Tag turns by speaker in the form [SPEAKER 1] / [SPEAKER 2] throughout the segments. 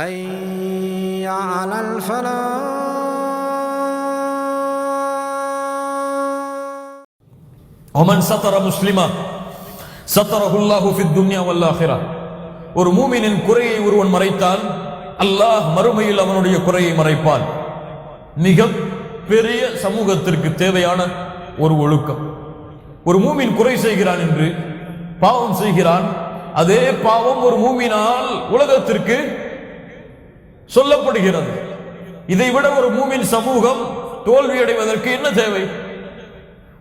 [SPEAKER 1] حي على الفلاح.
[SPEAKER 2] ومن ستر مسلما ستره الله في الدنيا والآخرة. ஒரு மூமினின் குறையை ஒருவன் மறைத்தால் அல்லாஹ் மறுமையில் அவனுடைய குறையை மறைப்பான். மிக பெரிய சமூகத்திற்கு தேவையான ஒரு ஒழுக்கம். ஒரு மூமின் குறை செய்கிறான் என்று பாவம் செய்கிறான். அதே பாவம் ஒரு மூமினால் உலகத்திற்கு சொல்லப்படுகிறது. இதை விட ஒரு மூமின் சமூகம் தோல்வியடைவதற்கு என்ன தேவை?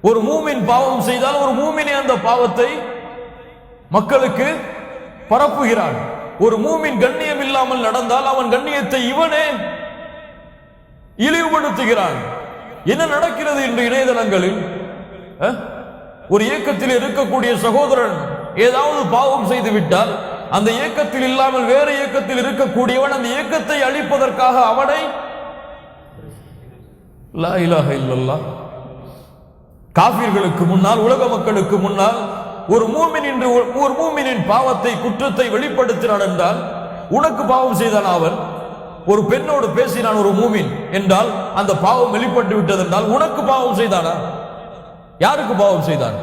[SPEAKER 2] ஒரு மூமின் பாவம் செய்தால் ஒரு மூமினே அந்த பாவத்தை மக்களுக்கு பரப்புகிறான். ஒரு மூமின் கண்ணியம் இல்லாமல் நடந்தால் அவன் கண்ணியத்தை இவனே இழிவுபடுத்துகிறான். என்ன நடக்கிறது இன்று இணையதளங்களில்? ஒரு இயக்கத்தில் இருக்கக்கூடிய சகோதரன் ஏதாவது பாவம் செய்து விட்டால் அந்த இயக்கத்தில் இல்லாமல் வேறு இயக்கத்தில் இருக்கக்கூடியவன் அந்த இயக்கத்தை அழிப்பதற்காக அவனை லா காபிர்களுக்கு முன்னால் உலக மக்களுக்கு முன்னால் ஒரு மூமின் என்று ஒரு மூமினின் பாவத்தை குற்றத்தை வெளிப்படுத்தினான் என்றால் உனக்கு பாவம் செய்தான் அவன். ஒரு பெண்ணோடு பேசினான் ஒரு மூமின் என்றால் அந்த பாவம் வெளிப்பட்டு விட்டது என்றால் உனக்கு பாவம் செய்தானா? யாருக்கு பாவம் செய்தான்?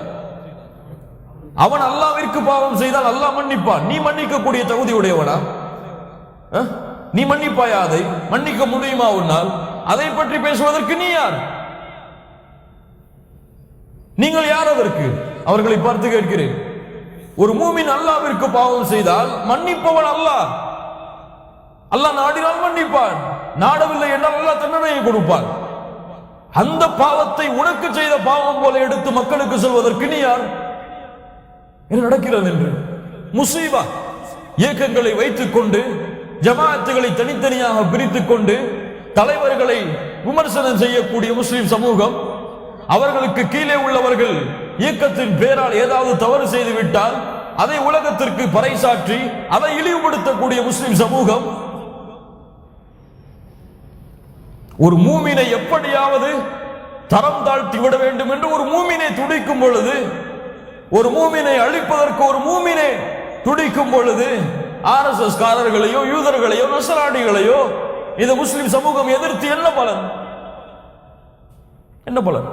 [SPEAKER 2] அவன் அல்லாவிற்கு பாவம் செய்தால் அல்லாஹ் மன்னிப்பான். நீ மன்னிக்கக்கூடிய தகுதி உடையவனா? நீ மன்னிப்பாயா அதை? மன்னிக்க முடியுமா உன்னால்? அதை பற்றி பேசுவதற்கு நீ யார்? நீங்கள் யார் அதற்கு? அவர்களை பார்த்து கேட்கிறேன். ஒரு மூமின் அல்லாவிற்கு பாவம் செய்தால் மன்னிப்பவன் அல்லாஹ். அல்லாஹ் நாடினால் மன்னிப்பான். நாடவில்லை என்றால் அல்லாஹ் தண்டனையை கொடுப்பான். அந்த பாவத்தை உனக்கு செய்த பாவம் போல எடுத்து மக்களுக்கு சொல்வதற்கு நீ யார்? என்ன நடக்கிறது என்று? முசீபா இயக்கங்களை வைத்துக் கொண்டு ஜமாஅத்துகளை தனித்தனியாக பிரித்துக் கொண்டு தலைவர்களை விமர்சனம் செய்யக்கூடிய முஸ்லிம் சமூகம் அவர்களுக்கு கீழே உள்ளவர்கள் இயக்கத்தின் பேரால் ஏதாவது தவறு செய்து விட்டால் அதை உலகத்திற்கு பறைசாற்றி அதை இழிவுபடுத்தக்கூடிய முஸ்லிம் சமூகம் ஒரு மூமினை எப்படியாவது தரம் தாழ்த்தி விட வேண்டும் என்று ஒரு மூமினை துடிக்கும் பொழுது ஒரு மூமினை அழிப்பதற்கு ஒரு மூமினை துடிக்கும் பொழுது ஆர் எஸ் எஸ் காரர்களையோ யூதர்களையோ நசராடிகளையோ இந்த முஸ்லிம் சமூகம் எதிர்த்து என்ன பலன்? என்ன பலன்?